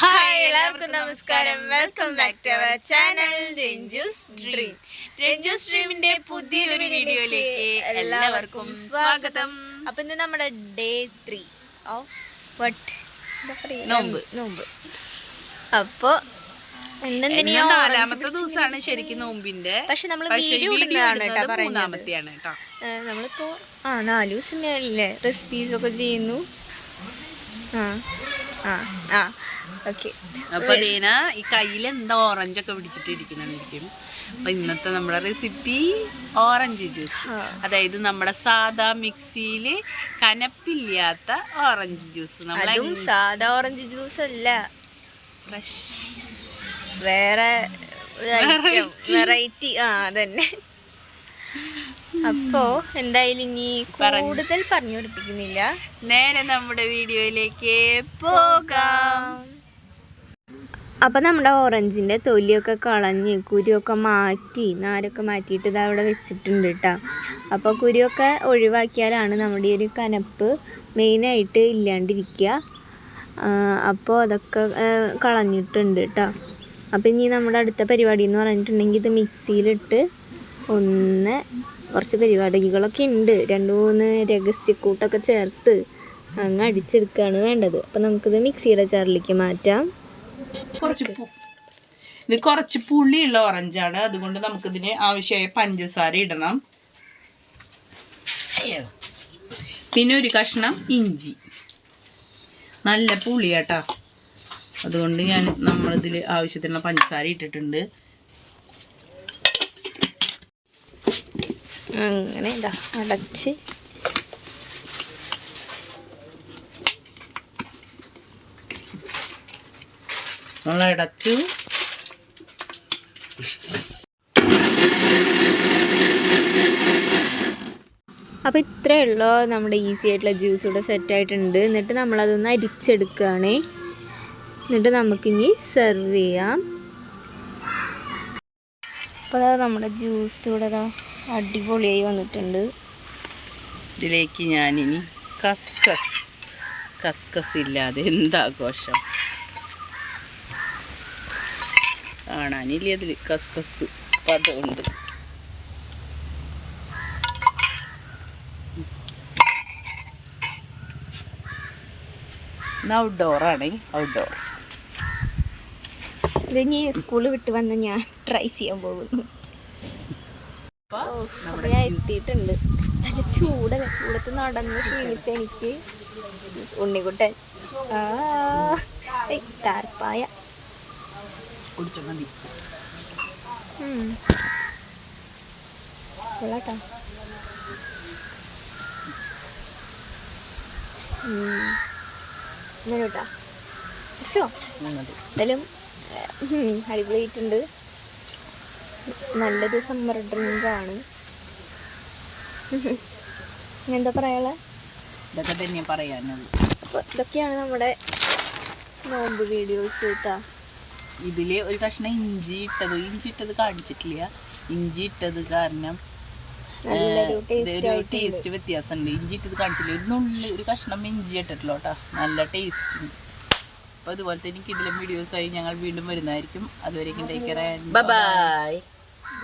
Hi എല്ലാവർക്കും നമസ്കാരം. Welcome back to our channel Ranju's dream Ranju's ഡ്രീമിന്റെ പുതിയൊരു വീഡിയോയിലേക്ക് എല്ലാവർക്കും സ്വാഗതം. അപ്പൊ ഇന്ന് നമ്മുടെ ഡേ ത്രീ ഓഫ് വട്ട് നോമ്പ്. നോമ്പ്. അപ്പോ നാലാമത്തെ ദിവസമാണ് ശരിക്കും നോമ്പിന്റെ. പക്ഷെ നമ്മൾ വീഡിയോ ഇടുന്നതാണ് കേട്ടോ മൂന്നാമത്തെയാണ് കേട്ടോ. നമ്മളിപ്പോ ആ നാല് ദിവസം അല്ലേ റെസിപ്പീസ് ഒക്കെ ചെയ്യുന്നു. ആ. ആ ആ ഓക്കെ. അപ്പൊ ദീന ഈ കയ്യിൽ എന്താ ഓറഞ്ച് ഒക്കെ പിടിച്ചിട്ട് അപ്പൊ ഇന്നത്തെ നമ്മുടെ റെസിപ്പി ഓറഞ്ച് ജ്യൂസ് അതായത് നമ്മുടെ സാദാ മിക്സിയിൽ കനപ്പില്ലാത്ത ഓറഞ്ച് ജ്യൂസ് നമ്മൾ അതും സാധാ ഓറഞ്ച് ജ്യൂസ് അല്ല. വേറെ വെറൈറ്റി ആ അതന്നെ. അപ്പോ എന്തായാലും ഇനി കൂടുതൽ പറഞ്ഞു പഠിപ്പിക്കുന്നില്ല നേരെ നമ്മുടെ വീഡിയോയിലേക്ക് പോകാം. അപ്പം നമ്മുടെ ഓറഞ്ചിന്റെ തൊലിയൊക്കെ കളഞ്ഞ് കുരുവൊക്കെ മാറ്റി നാരൊക്കെ മാറ്റിയിട്ട് ഇത് അവിടെ വെച്ചിട്ടുണ്ട് കേട്ടോ അപ്പോൾ കുരുവൊക്കെ ഒഴിവാക്കിയാലാണ് നമ്മുടെ ഈ ഒരു കനപ്പ് മെയിനായിട്ട് ഇല്ലാണ്ടിരിക്കുക. അപ്പോൾ അതൊക്കെ കളഞ്ഞിട്ടുണ്ട് കേട്ടോ അപ്പോൾ ഇനി നമ്മുടെ അടുത്ത പരിപാടി എന്ന് പറഞ്ഞിട്ടുണ്ടെങ്കിൽ ഇത് മിക്സിയിലിട്ട് ഒന്ന് കുറച്ച് പരിപാടികളൊക്കെ ഉണ്ട്. രണ്ട് മൂന്ന് രഹസ്യക്കൂട്ടൊക്കെ ചേർത്ത് അങ്ങ് അടിച്ചെടുക്കുകയാണ് വേണ്ടത്. അപ്പം നമുക്കിത് മിക്സിയുടെ ചാറിലേക്ക് മാറ്റാം. കുറച്ച് ഇത് കുറച്ച് പുളിയുള്ള ഓറഞ്ചാണ്. അതുകൊണ്ട് നമുക്കിതിന് ആവശ്യമായ പഞ്ചസാര ഇടണം. പിന്നെ ഒരു കഷ്ണം ഇഞ്ചി. നല്ല പുളിയാട്ടാ. അതുകൊണ്ട് ഞാൻ നമ്മളിതിൽ ആവശ്യത്തിനുള്ള പഞ്ചസാര ഇട്ടിട്ടുണ്ട്. അങ്ങനെ ഇതാ അടച്ച്. നമ്മൾ അടച്ചു അപ്പോൾ ഇത്രയേ ഉള്ളൂ. നമ്മുടെ ഈസി ആയിട്ടുള്ള ജ്യൂസ് ഇവിടെ സെറ്റ് ആയിട്ടുണ്ട്. എന്നിട്ട് നമ്മളതൊന്ന് അരിച്ചെടുക്കുകയാണ്. എന്നിട്ട് നമുക്കിനി സെർവ് ചെയ്യാം. അപ്പോൾ നമ്മുടെ ജ്യൂസ് ഇവിടെ അടിപൊളിയായി വന്നിട്ടുണ്ട്. ഇതിലേക്ക് ഞാനിനി കസ്കസ് കസ്കസ് ഇല്ലാതെ എന്താഘോഷം? കാണാനില്ല അതിൽ കസ്കസ്? അതുകൊണ്ട് ഔട്ട്ഡോറാണ് ഔട്ട്ഡോർ ഇനി സ്കൂളിൽ വിട്ട് വന്ന് ഞാൻ ട്രൈ ചെയ്യാൻ പോകുന്നു. അപ്പോൾ ഞാൻ എത്തിയിട്ടുണ്ട്. നല്ല ചൂടല്ല? ചൂടത്ത് നടന്ന് ക്ഷീണിച്ച എനിക്ക് ഉണ്ണിക്കുട്ടൻ. താർപ്പായ. കൊള്ളാട്ടോ. ഇങ്ങനെ കേട്ടോ. എന്തായാലും അടിപൊളിയായിട്ടുണ്ട്. നല്ലത് സമ്മർ ഡ്രിങ്ക് ആണ്. എന്താ പറയാനുള്ള? ഇതൊക്കെ തന്നെ പറയാനുള്ളൂ. ഇതൊക്കെയാണ് നമ്മുടെ നോമ്പ് വീഡിയോസ് കേട്ടാ ഇതിൽ ഒരു കഷ്ണം ഇഞ്ചി ഇട്ടത്. ഇഞ്ചി ഇട്ടത് കാണിച്ചിട്ടില്ല. ഇഞ്ചി ഇട്ടത് കാരണം ടേസ്റ്റ് വ്യത്യാസമുണ്ട്. ഇഞ്ചി ഇട്ടത് കാണിച്ചില്ല. ഒരു നുള്ളി ഒരു കഷ്ണം ഇഞ്ചി ഇട്ടിട്ടുള്ളൂ കേട്ടോ. നല്ല ടേസ്റ്റ് ഉണ്ട് അപ്പോൾ അതുപോലത്തെ എനിക്ക് ഇതിലും വീഡിയോസായി ഞങ്ങൾ വീണ്ടും വരുന്നതായിരിക്കും. അതുവരേക്കും ടേക്ക് കെയർ ബൈ